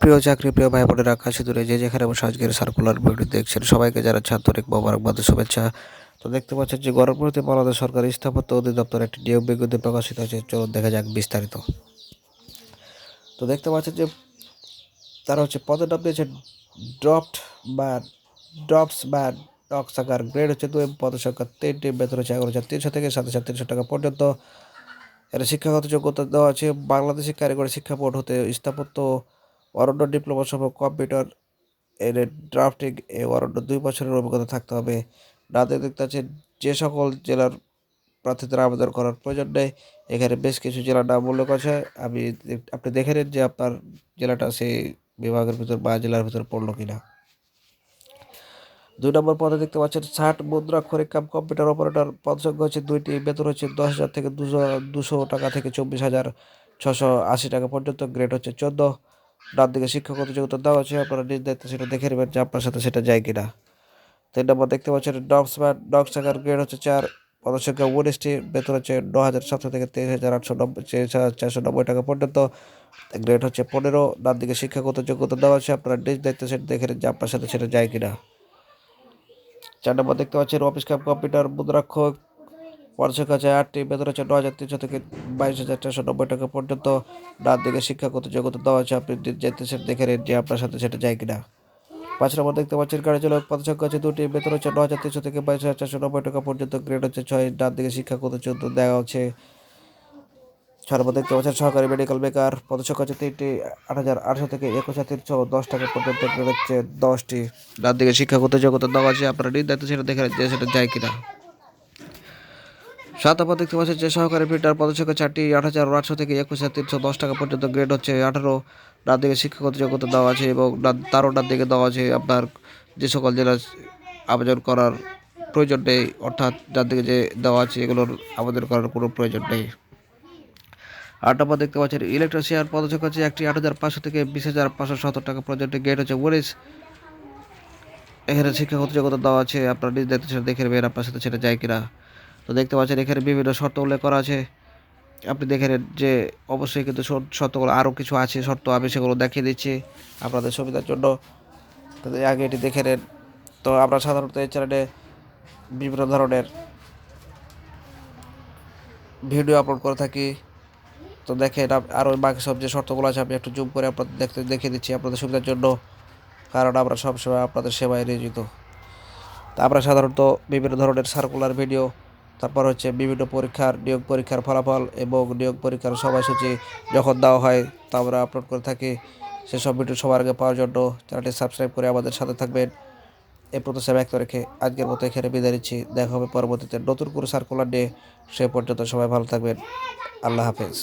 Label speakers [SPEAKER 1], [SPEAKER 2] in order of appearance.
[SPEAKER 1] প্রিয় চাকরি, প্রিয় ভাই বোনেরা কাছে দূরে, যে যেখানে বসে আজকের সার্কুলার ভিডিও দেখছেন, সবাইকে যারা ছাত্রিক মোবারকবাদ শুভেচ্ছা। তো দেখতে পাচ্ছেন যে গণপ্রতি বাংলাদেশ সরকার স্থাপত্য অধিদপ্তর একটি নিয়োগ বিজ্ঞপ্তি প্রকাশিত হয়েছে। চলুন দেখা যাক বিস্তারিত। তো দেখতে পাচ্ছেন যে তারা হচ্ছে পদের নাম দিয়েছে ড্রপড বা ড্রপস বা ডক্স আকার, গ্রেড হচ্ছে দুই পদের সংখ্যা তিনটি বেতন হচ্ছে এগারো হাজার তিনশো থেকে সাত হাজার তিনশো টাকা পর্যন্ত। এর শিক্ষাগত যোগ্যতা দেওয়া আছে, বাংলাদেশি কারিগরি শিক্ষা বোর্ড হতে স্থাপত্য অরণ্য ডিপ্লোমা সহ কম্পিউটার এর ড্রাফটিং এ অরণ্য দুই বছরের অভিজ্ঞতা থাকতে হবে। দেখতে আছে যে সকল জেলার প্রার্থীদের আবেদন করার প্রয়োজন নেই। এখানে বেশ কিছু জেলার নাম উল্লেখ আছে। আমি আপনি দেখে নিন যে আপনার জেলাটা সেই বিভাগের ভিতর বা জেলার ভিতর পড়ল কিনা। দুই নম্বর পদে দেখতে পাচ্ছেন ষাট মুদ্রাক্ষরিক কাম কম্পিউটার অপারেটর পদ সংখ্যা হচ্ছে দুইটি। বেতন হচ্ছে দশ হাজার থেকে দুশো দুশো টাকা থেকে চব্বিশ হাজার ছশো আশি টাকা পর্যন্ত। গ্রেড হচ্ছে চোদ্দ। ডান দিকে শিক্ষকতা যোগ্যতা দেওয়া আছে, আপনারা নিজ দায়িত্ব সেটা দেখে নেবেন যে আপনার সাথে সেটা যায় কিনা। তিন নম্বর দেখতে পাচ্ছেন, ডগসম্যান ডগ সাকার গ্রেড হচ্ছে চার, পদসংখ্যা উনিশটি বেতন হচ্ছে ন হাজার সাতশো থেকে তেইশ হাজার আটশো নব্বই চারশো নব্বই টাকা পর্যন্ত। গ্রেড হচ্ছে পনেরো, ডান দিকে শিক্ষাগত যোগ্যতা দেওয়া আছে, আপনারা নিজ দায়িত্ব সেটা দেখে নেন যে আপনার সাথে সেটা যায় কিনা। চার নম্বর দেখতে পাচ্ছেন অফিস ক্যাম্প কম্পিউটার মুদ্রাক্ষক পড়াশোনা কাছে আটটি বেতন হচ্ছে ন হাজার, তিনশো থেকে বাইশ হাজার চারশো নব্বই টাকা পর্যন্ত। ডান দিকে শিক্ষাগত যোগ্যতা দেওয়া আছে আপনি যেতে সেটা দেখে নিন যে আপনার সাথে সেটা যায় কিনা। পাঁচ নম্বর দেখতে পাচ্ছেন, গাড়ি চালক পদসংখ্যা আছে দুটি বেতন হচ্ছে ন হাজার, তিনশো থেকে বাইশ হাজার চারশো নব্বই টাকা পর্যন্ত। গ্রেড হচ্ছে ছয়, ডান দিকে শিক্ষাগত যোগ্যতা দেওয়া হচ্ছে নম্বর দেখতে পাচ্ছেন, সহকারী মেডিকেল বেকার পদসংখ্যা হচ্ছে তিনটি, আট হাজার আটশো থেকে একুশ হাজার তিনশো দশ টাকা পর্যন্ত। গ্রেড হচ্ছে দশটি, ডান দিকে শিক্ষাগত যোগ্যতা দেওয়া আছে আপনারা নির্ধারিত সেটা দেখে যে সেটা যায় কিনা। সাত নম্বর দেখতে পাচ্ছেন যে সহকারী ফিল্টার পদসংখ্যা চারটি, আট হাজার আটশো থেকে একুশ হাজার তিনশো দশ টাকা পর্যন্ত গ্রেড হচ্ছে। আঠারো ডান দিকে শিক্ষাগত যোগ্যতা দেওয়া আছে এবং তারও ডান দিকে দেওয়া আছে আপনার যে সকল জেলা আবেদন করার প্রয়োজন নেই, অর্থাৎ ডান দিকে যে দেওয়া আছে এগুলোর আবেদন করার কোনো প্রয়োজন নেই। আট নম্বর দেখতে পাচ্ছেন ইলেকট্রিশিয়ান পদসংখ্যা হচ্ছে একটি, আট হাজার পাঁচশো থেকে বিশ হাজার পাঁচশো সত্তর টাকা পর্যন্ত গেট হচ্ছে। উনিশ এখানে শিক্ষাগত যোগ্যতা দেওয়া আছে, আপনার নিজ দায়িত্ব দেখে নেবেন আপনার সাথে সেটা যায় কিনা। তো দেখতে পাচ্ছেন, এখানে বিভিন্ন শর্ত উল্লেখ করা আছে। আপনি দেখে নেন যে অবশ্যই কিন্তু শর্তগুলো আরও কিছু আছে, শর্ত আমি সেগুলো দেখিয়ে দিচ্ছি আপনাদের সুবিধার জন্য। তো আগে এটি দেখে নেন। তো আমরা সাধারণত এই চ্যানেলে বিভিন্ন ধরনের ভিডিও আপলোড করে থাকি। তো দেখেন আরও বাকি সব যে শর্তগুলো আছে, আমি একটু জুম করে আপনাদের দেখতে, দেখিয়ে দিচ্ছি আপনাদের সুবিধার জন্য। কারণ আমরা সবসময় আপনাদের সেবায় নিয়োজিত। তা আমরা সাধারণত বিভিন্ন ধরনের সার্কুলার ভিডিও তারপর হচ্ছে বিভিন্ন পরীক্ষার, নিয়োগ পরীক্ষার ফলাফল এবং নিয়োগ পরীক্ষার সময়সূচি যখন দেওয়া হয়, তা আমরা আপলোড করে থাকি। সেসব ভিডিও সবার আগে পাওয়ার জন্য চ্যানেলটি সাবস্ক্রাইব করে আমাদের সাথে থাকবেন। এই প্রত্যাশা ব্যক্ত রেখে আজকের মতো এখানে বিদায় নিচ্ছি। দেখা হবে পরবর্তীতে নতুন করে সার্কুলার নিয়ে। সে পর্যন্ত সবাই ভালো থাকবেন। আল্লাহ হাফেজ।